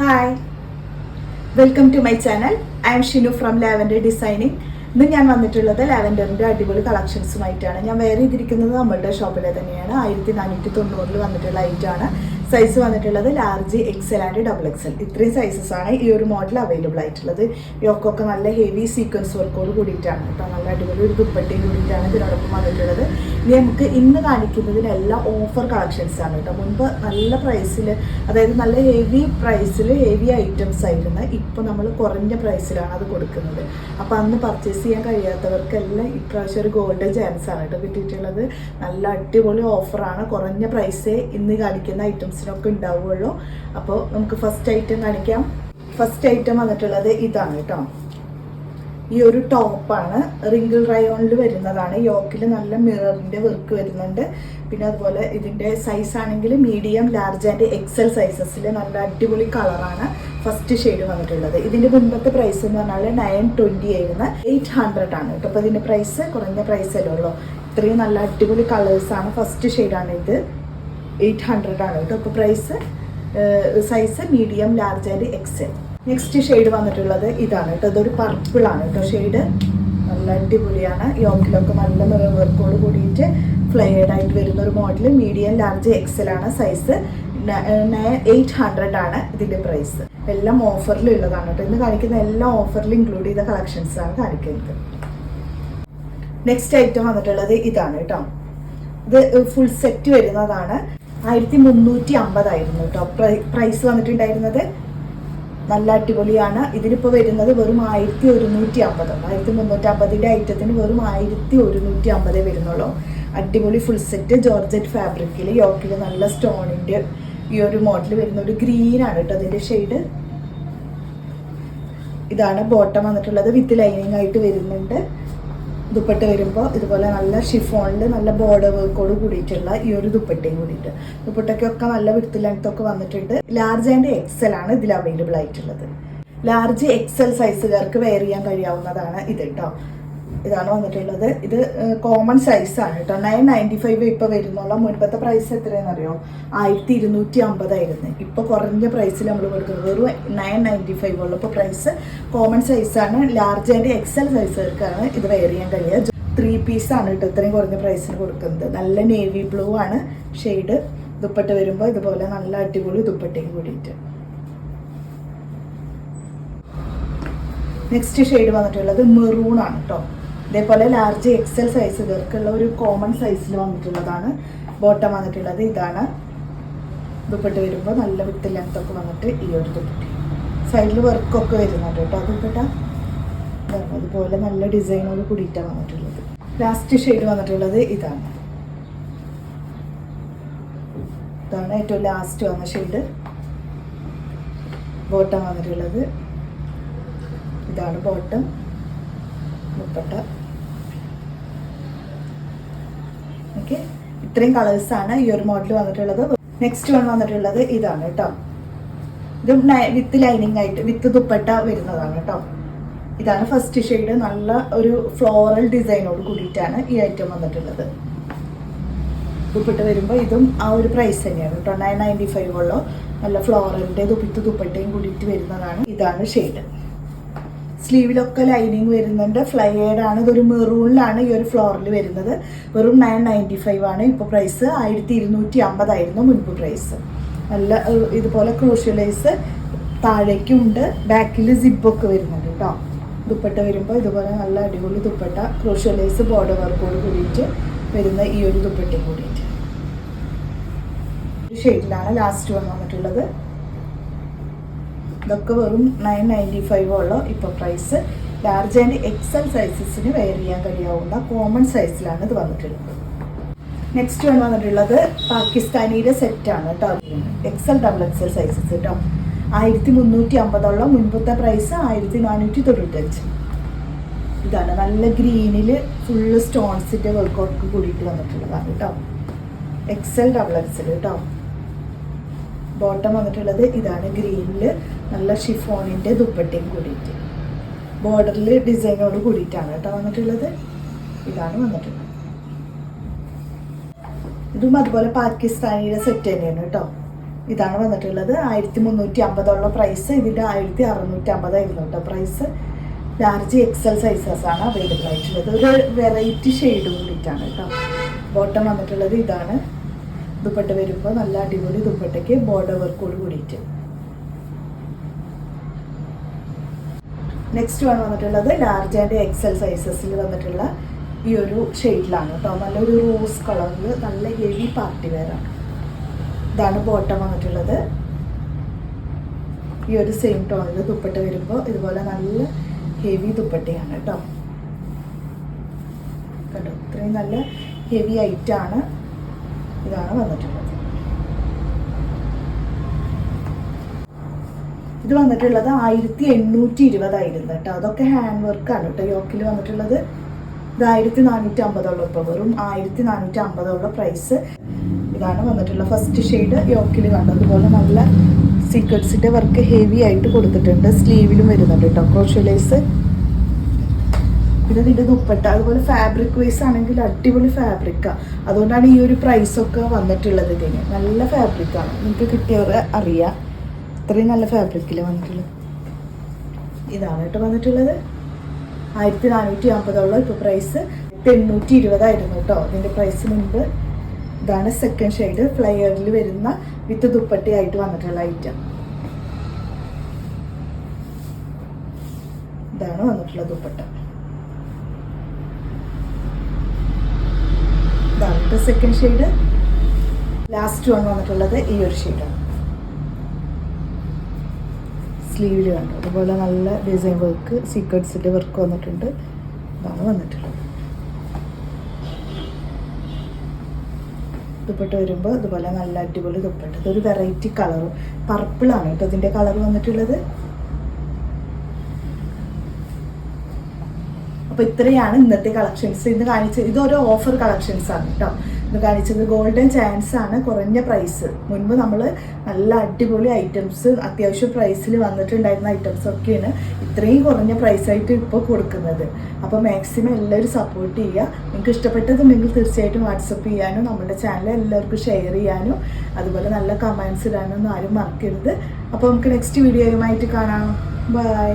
Hi welcome to my channel I am Shinu from lavender designing ഇന്ന് ഞാൻ വന്നിട്ടുള്ളത് ലാവൻഡറിന്റെ അടിപൊളി കളക്ഷൻസുമായിട്ടാണ് ഞാൻ വേറെ ഇതിരിക്കുന്നത് നമ്മളുടെ ഷോപ്പിലെ തന്നെയാണ്. ആയിരത്തി നാനൂറ്റി തൊണ്ണൂറിൽ വന്നിട്ടുള്ള ഐറ്റാണ് സൈസ് വന്നിട്ടുള്ളത് large XL and double XL ഇത്രയും സൈസസ് ആണ് ഈ ഒരു മോഡൽ അവൈലബിൾ ആയിട്ടുള്ളത്. യോക്കൊക്കെ നല്ല ഹെവി സീക്വൻസ് വർക്കോട് കൂടിയിട്ടാണ് കേട്ടോ. നല്ല അടിപൊളി ഒരു ദുപ്പട്ടയും കൂടിയിട്ടാണ് ഇതിനോടൊപ്പം വന്നിട്ടുള്ളത്. ഇനി നമുക്ക് ഇന്ന് കാണിക്കുന്നതിനെല്ലാം ഓഫർ കളക്ഷൻസ് ആണ് കേട്ടോ. മുൻപ് നല്ല പ്രൈസിൽ അതായത് നല്ല ഹെവി പ്രൈസിൽ ഹെവി ഐറ്റംസ് ആയിരുന്നു. ഇപ്പോൾ നമ്മൾ കുറഞ്ഞ പ്രൈസിലാണ് അത് കൊടുക്കുന്നത്. അപ്പോൾ അന്ന് പർച്ചേസ് ചെയ്യാൻ കഴിയാത്തവർക്കെല്ലാം ഇപ്രാവശ്യം ഒരു ഗോൾഡൻ ചാൻസ് ആണ് കേട്ടോ കിട്ടിയിട്ടുള്ളത്. നല്ല അടിപൊളി ഓഫറാണ് കുറഞ്ഞ പ്രൈസേ ഇന്ന് കാണിക്കുന്ന ഐറ്റംസിനൊക്കെ ഉണ്ടാവുകയുള്ളൂ അപ്പോൾ നമുക്ക് ഫസ്റ്റ് ഐറ്റം കാണിക്കാം. ഫസ്റ്റ് ഐറ്റം വന്നിട്ടുള്ളത് ഇതാണ് കേട്ടോ. ഈ ഒരു ടോപ്പാണ് റിങ്കിൾ റയോണിൽ വരുന്നതാണ്. യോക്കിൽ നല്ല മിററിന്റെ വർക്ക് വരുന്നുണ്ട്. പിന്നെ അതുപോലെ ഇതിന്റെ സൈസ് ആണെങ്കിൽ മീഡിയം ലാർജ് ആൻഡ് എക്സൽ സൈസസിൽ നല്ല അടിപൊളി കളറാണ് ഫസ്റ്റ് ഷെയ്ഡ് വന്നിട്ടുള്ളത്. ഇതിന്റെ മുൻപത്തെ പ്രൈസ് എന്ന് പറഞ്ഞാൽ നയൻ ട്വന്റി ആയിരുന്നു. എയ്റ്റ് ഹൺഡ്രഡ് ആണ് കേട്ടോ. അപ്പോൾ ഇതിന്റെ പ്രൈസ് കുറഞ്ഞ പ്രൈസ് അല്ലേ ഉള്ളൂ. ഇത്രയും നല്ല അടിപൊളി കളേഴ്സാണ് ഫസ്റ്റ് ഷെയ്ഡാണ് ഇത്. എയ്റ്റ് ഹൺഡ്രഡ് ആണ്. കേട്ടോ ഇപ്പോൾ price size medium large and XL next shade വന്നിട്ടുള്ളത് ഇതാണ് കേട്ടോ. ഇതൊരു പർപ്പിൾ ആണ് കേട്ടോ ഷെയ്ഡ് നല്ല അടിപൊളിയാണ്. യോക്കിലൊക്കെ നല്ല വർക്കോട് കൂടിയിട്ട് ഫ്ലെയർഡ് ആയിട്ട് വരുന്ന ഒരു മോഡൽ മീഡിയം ലാർജ് എക്സൽ ആണ് സൈസ് എയ്റ്റ് ഹൺഡ്രഡ് ആണ് ഇതിന്റെ പ്രൈസ് എല്ലാം ഓഫറിൽ ഉള്ളതാണ് കേട്ടോ. ഇന്ന് കാണിക്കുന്ന എല്ലാം ഓഫറിൽ ഇൻക്ലൂഡ് ചെയ്ത കളക്ഷൻസ് ആണ് കാണിക്കുന്നത്. നെക്സ്റ്റ് ഐറ്റം വന്നിട്ടുള്ളത് ഇതാണ് കേട്ടോ. ഇത് ഫുൾ സെറ്റ് വരുന്നതാണ്. ആയിരത്തി മുന്നൂറ്റി അമ്പതായിരുന്നു കേട്ടോ പ്രൈസ് വന്നിട്ടുണ്ടായിരുന്നത്. നല്ല അടിപൊളിയാണ്. ഇതിനിപ്പോൾ വരുന്നത് വെറും ആയിരത്തി ഒരുന്നൂറ്റി അമ്പത് ആയിരത്തി മുന്നൂറ്റി അമ്പതിന്റെ ഐറ്റത്തിന് വെറും ആയിരത്തി ഒരുന്നൂറ്റി അമ്പതേ വരുന്നുള്ളൂ. അടിപൊളി ഫുൾ സെറ്റ് ജോർജറ്റ് ഫാബ്രിക്കിൽ യോക്കിൽ നല്ല സ്റ്റോണിന്റെ ഈ ഒരു മോഡൽ വരുന്ന ഒരു ഗ്രീനാണ് കേട്ടോ അതിന്റെ ഷെയ്ഡ് ഇതാണ് ബോട്ടം വന്നിട്ടുള്ളത്. വിത്ത് ലൈനിങ് ആയിട്ട് വരുന്നുണ്ട്. ദുപ്പട്ട വരുമ്പോൾ ഇതുപോലെ നല്ല ഷിഫോണിൽ നല്ല ബോർഡർ വർക്കോട് കൂടിയിട്ടുള്ള ഈ ഒരു ദുപ്പട്ടയും കൂടിയിട്ട്. ദുപ്പട്ടയ്ക്കൊക്കെ നല്ല വിടുത്ത് ലെങ്ത് ഒക്കെ വന്നിട്ടുണ്ട്. ലാർജ് ആൻഡ് എക്സൽ ആണ് ഇതിൽ അവൈലബിൾ ആയിട്ടുള്ളത്. ലാർജ് എക്സൽ സൈസുകാർക്ക് വെയർ ചെയ്യാൻ കഴിയാവുന്നതാണ് ഇത് കേട്ടോ ഇതാണ് വന്നിട്ടുള്ളത്. ഇത് കോമൺ സൈസ് ആണ് കേട്ടോ. നയൻ നയന്റി ഫൈവ് ഇപ്പൊ വരുന്നുള്ള മുൻപത്തെ പ്രൈസ് എത്രയാണെന്നറിയോ? ആയിരത്തി ഇരുന്നൂറ്റി അമ്പതായിരുന്നു ഇപ്പൊ കുറഞ്ഞ പ്രൈസിൽ നമ്മൾ കൊടുക്കുന്നത്. ഒരു നയൻ നയന്റി ഫൈവ് ഉള്ളപ്പോൾ പ്രൈസ് കോമൺ സൈസ് ആണ്. ലാർജ് ആൻഡ് എക്സൽ സൈസുകാർക്കാണ് ഇത് വെയർ ചെയ്യാൻ കഴിയുക. ത്രീ പീസ് ആണ് കേട്ടോ ഇത്രയും കുറഞ്ഞ പ്രൈസിന് കൊടുക്കുന്നത്. നല്ല നേവി ബ്ലൂ ആണ്. ഷെയ്ഡ് ദുപ്പട്ട വരുമ്പോൾ ഇതുപോലെ നല്ല അടിപൊളി ദുപ്പട്ടയും കൂടിയിട്ട്. നെക്സ്റ്റ് ഷെയ്ഡ് വന്നിട്ടുള്ളത് മെറൂൺ ആണ് കേട്ടോ. ഇതേപോലെ ലാർജ് എക്സൽ സൈസുകാർക്കുള്ള ഒരു കോമൺ സൈസിൽ വന്നിട്ടുള്ളതാണ്. ബോട്ടം വന്നിട്ടുള്ളത് ഇതാണ്. ദുപ്പട്ട് വരുമ്പോൾ നല്ല വിത്ത് ലെങ്ത് ഒക്കെ വന്നിട്ട് ഈ ഒരു ദുപ്പട്ട സൈഡിൽ വർക്കൊക്കെ വരുന്നുണ്ട് കേട്ടോ. ദുപ്പട്ട അതുപോലെ നല്ല ഡിസൈനോട് കൂടിയിട്ടാണ് വന്നിട്ടുള്ളത്. ലാസ്റ്റ് ഷെയ്ഡ് വന്നിട്ടുള്ളത് ഇതാണ്. ഇതാണ് ഏറ്റവും ലാസ്റ്റ് വന്ന ഷെയ്ഡ് ബോട്ടം വന്നിട്ടുള്ളത്. ഇതാണ് ബോട്ടം മുപ്പട്ട ഓക്കെ ഇത്രയും കളേഴ്സ് ആണ് ഈ ഒരു മോഡൽ വന്നിട്ടുള്ളത്. നെക്സ്റ്റ് വൺ വന്നിട്ടുള്ളത് ഇതാണ് കേട്ടോ ഇത് വിത്ത് ലൈനിങ് ആയിട്ട് വിത്ത് ദുപ്പട്ട വരുന്നതാണ് കേട്ടോ ഇതാണ് ഫസ്റ്റ് ഷെയ്ഡ് നല്ല ഒരു ഫ്ലോറൽ ഡിസൈനോട് കൂടിയിട്ടാണ് ഈ ഐറ്റം വന്നിട്ടുള്ളത്. ദുപ്പട്ട വരുമ്പോൾ ഇതും ആ ഒരു പ്രൈസ് തന്നെയാണ് കേട്ടോ നയൻ നയന്റി ഫൈവ് ഉള്ളൂ നല്ല ഫ്ലോറലിന്റെ ദുപ്പിത്ത് ദുപ്പട്ടയും കൂടിയിട്ട് വരുന്നതാണ് ഇതാണ് ഷെയ്ഡ് സ്ലീവിലൊക്കെ ലൈനിങ് വരുന്നുണ്ട്. ഫ്ലയേഡ് ആണ്. ഇതൊരു മെറൂണിലാണ് ഈ ഒരു ഫ്ലോറിൽ വരുന്നത്. വെറും നയൻ നയന്റി ഫൈവ് ആണ്. ഇപ്പോൾ പ്രൈസ് ആയിരത്തി ഇരുന്നൂറ്റി അമ്പതായിരുന്നു മുൻപ് പ്രൈസ് നല്ല ഇതുപോലെ ക്രൂഷ്യലൈസ് താഴേക്കും ഉണ്ട് ബാക്കിൽ സിബൊക്കെ വരുന്നുണ്ട് കേട്ടോ. ദുപ്പട്ട വരുമ്പോൾ ഇതുപോലെ നല്ല അടിപൊളി ദുപ്പട്ട ക്രൂഷ്യലൈസ് ബോർഡർ വർക്കോട് കൂടിയിട്ട് വരുന്ന ഈ ഒരു ദുപ്പട്ടയും കൂടിയിട്ട്. ഷെയ്ഡിലാണ് ലാസ്റ്റ് വന്ന് വന്നിട്ടുള്ളത്. ഇതൊക്കെ വെറും നയൻ നയന്റി ഫൈവ് ഉള്ളൂ ഇപ്പോൾ പ്രൈസ് ലാർജ് ആൻഡ് എക്സൽ സൈസസിന് വെയർ ചെയ്യാൻ കഴിയാവുന്ന കോമൺ സൈസിലാണ് ഇത് വന്നിട്ടുള്ളത്. നെക്സ്റ്റ് വൺ വന്നിട്ടുള്ളത് പാകിസ്ഥാനിയുടെ സെറ്റാണ് കേട്ടോ എക്സൽ ഡബിൾ എക്സൽ സൈസസ് കേട്ടോ ആയിരത്തി മുന്നൂറ്റി അമ്പതോളം മുൻപത്തെ പ്രൈസ് ആയിരത്തി നാനൂറ്റി തൊണ്ണൂറ്റഞ്ച് ഇതാണ് നല്ല ഗ്രീനിൽ ഫുള്ള് സ്റ്റോൺസിന്റെ വർക്കൗട്ട് കൂടിയിട്ട് വന്നിട്ടുള്ളതാണ് കേട്ടോ എക്സൽ ഡബിൾ എക്സൽ കേട്ടോ ബോട്ടം വന്നിട്ടുള്ളത് ഇതാണ് ഗ്രീനിൽ നല്ല ഷിഫോണിന്റെ ദുപ്പട്ടയും കൂടിയിട്ട്. ബോർഡറിൽ ഡിസൈനോട് കൂടിയിട്ടാണ് കേട്ടോ വന്നിട്ടുള്ളത്. ഇതാണ് വന്നിട്ടുള്ളത്. ഇതും അതുപോലെ പാകിസ്ഥാനിയുടെ സെറ്റ് തന്നെയാണ് കേട്ടോ. ഇതാണ് വന്നിട്ടുള്ളത്. ആയിരത്തി മുന്നൂറ്റി അമ്പതുള്ള പ്രൈസ് ഇതിന്റെ ആയിരത്തി അറുന്നൂറ്റി അമ്പതായിരുന്നു കേട്ടോ പ്രൈസ് ലാർജ് എക്സൽ സൈസസ് ആണ് അവൈലബിൾ ആയിട്ടുള്ളത്. ഒരു വെറൈറ്റി ഷെയ്ഡ് കൂടിയിട്ടാണ് കേട്ടോ. ബോട്ടം വന്നിട്ടുള്ളത് ഇതാണ്. ദുപ്പട്ട വരുമ്പോൾ നല്ല അടിപൊളി ദുപ്പട്ടയ്ക്ക് ബോർഡർ വർക്കോട് കൂടിയിട്ട്. നെക്സ്റ്റ് വൺ വന്നിട്ടുള്ളത് ലാർജ് ആൻഡ് എക്സൽ സൈസസിൽ വന്നിട്ടുള്ള ഈ ഒരു ഷെയ്ഡിലാണ് കേട്ടോ. നല്ലൊരു റോസ് കളറിൽ നല്ല ഹെവി പാർട്ടി വെയറാണ് ഇതാണ് ബോട്ടം വന്നിട്ടുള്ളത്. ഈ ഒരു സെയിം ടോണിൽ ദുപ്പട്ട വരുമ്പോൾ ഇതുപോലെ നല്ല ഹെവി ദുപ്പട്ടയാണ് കേട്ടോ. കണ്ടോ? ഇത്രയും നല്ല ഹെവി ആണ്. ഇതാണ് വന്നിട്ടുള്ളത്. ഇത് വന്നിട്ടുള്ളത് ആയിരത്തി എണ്ണൂറ്റി ഇരുപതായിരുന്നു കേട്ടോ. അതൊക്കെ ഹാൻഡ് വർക്കാണ് കേട്ടോ. യോക്കിൽ വന്നിട്ടുള്ളത്. ഇത് ആയിരത്തി നാനൂറ്റി അമ്പതോളം ഇപ്പോൾ വെറും ആയിരത്തി നാനൂറ്റി അമ്പതോളം പ്രൈസ് ഇതാണ് വന്നിട്ടുള്ള ഫസ്റ്റ് ഷെയ്ഡ് യോക്കിൽ കണ്ടതുപോലെ നല്ല സീക്വൻസിന്റെ വർക്ക് ഹെവി ആയിട്ട് കൊടുത്തിട്ടുണ്ട്. സ്ലീവിലും വരുന്നുണ്ട് കേട്ടോ. ക്രോഷ്യലേസ് പിന്നെ ഇതിന്റെ ദുപ്പട്ട അതുപോലെ ഫാബ്രിക് വൈസ് ആണെങ്കിൽ അടിപൊളി ഫാബ്രിക്കാണ് അതുകൊണ്ടാണ് ഈ ഒരു പ്രൈസ് ഒക്കെ വന്നിട്ടുള്ളത് ഇതിന്. നല്ല ഫാബ്രിക്കാണ് നിങ്ങൾക്ക് കിട്ടിയവർ അറിയാം. ഇത്രയും നല്ല ഫാബ്രിക്കിൽ വന്നിട്ടുള്ളത്? ഇതാണ് കേട്ടോ വന്നിട്ടുള്ളത്. ആയിരത്തി നാനൂറ്റി അമ്പതോളം ഇപ്പോൾ പ്രൈസ് എണ്ണൂറ്റി ഇരുപതായിരുന്നു കേട്ടോ ഇതിന്റെ പ്രൈസ് മുൻപ്. ഇതാണ് സെക്കൻഡ് ഷെയ്ഡ് ഫ്ലയറിൽ വരുന്ന വിത്ത് ദുപ്പട്ടയായിട്ട് വന്നിട്ടുള്ള ഐറ്റം ഇതാണ് വന്നിട്ടുള്ള ദുപ്പട്ട. ഇതാണ് സെക്കൻഡ് ഷെയ്ഡ് ലാസ്റ്റ് വൺ വന്നിട്ടുള്ളത് ഈ ഒരു ഷെയ്ഡാണ് സ്ലീവിൽ കണ്ടു. അതുപോലെ നല്ല ഡിസൈൻ വർക്ക് സീക്വൻസിന്റെ വർക്ക് വന്നിട്ടുണ്ട്. ഇതാണ് വന്നിട്ടുള്ളത്. ദുപ്പട്ട വരുമ്പോൾ ഇതുപോലെ നല്ല അടിപൊളി ദുപ്പട്ട. ഇതൊരു വെറൈറ്റി കളർ പർപ്പിളാണ് കേട്ടോ ഇതിന്റെ കളർ വന്നിട്ടുള്ളത്. അപ്പോൾ ഇത്രയാണ് ഇന്നത്തെ കളക്ഷൻസ് ഇന്ന് കാണിച്ചത് ഇതൊരു ഓഫർ കളക്ഷൻസ് ആണ് കേട്ടോ. ഇന്ന് കാണിച്ചത് ഗോൾഡൻ ചാൻസ് ആണ് കുറഞ്ഞ പ്രൈസ് മുൻപ് നമ്മൾ നല്ല അടിപൊളി ഐറ്റംസ് അത്യാവശ്യം പ്രൈസിൽ വന്നിട്ടുണ്ടായിരുന്ന ഐറ്റംസ് ഒക്കെയാണ് ഇത്രയും കുറഞ്ഞ പ്രൈസായിട്ട് ഇപ്പോൾ കൊടുക്കുന്നത്. അപ്പോൾ മാക്സിമം എല്ലാവരും സപ്പോർട്ട് ചെയ്യുക. നിങ്ങൾക്ക് ഇഷ്ടപ്പെട്ടതുണ്ടെങ്കിൽ തീർച്ചയായിട്ടും വാട്സപ്പ് ചെയ്യാനും നമ്മുടെ ചാനൽ എല്ലാവർക്കും ഷെയർ ചെയ്യാനും അതുപോലെ നല്ല കമൻസ് ഇടാനൊന്നും ആരും മറക്കരുത്. അപ്പോൾ നമുക്ക് നെക്സ്റ്റ് വീഡിയോയുമായിട്ട് കാണാം. ബൈ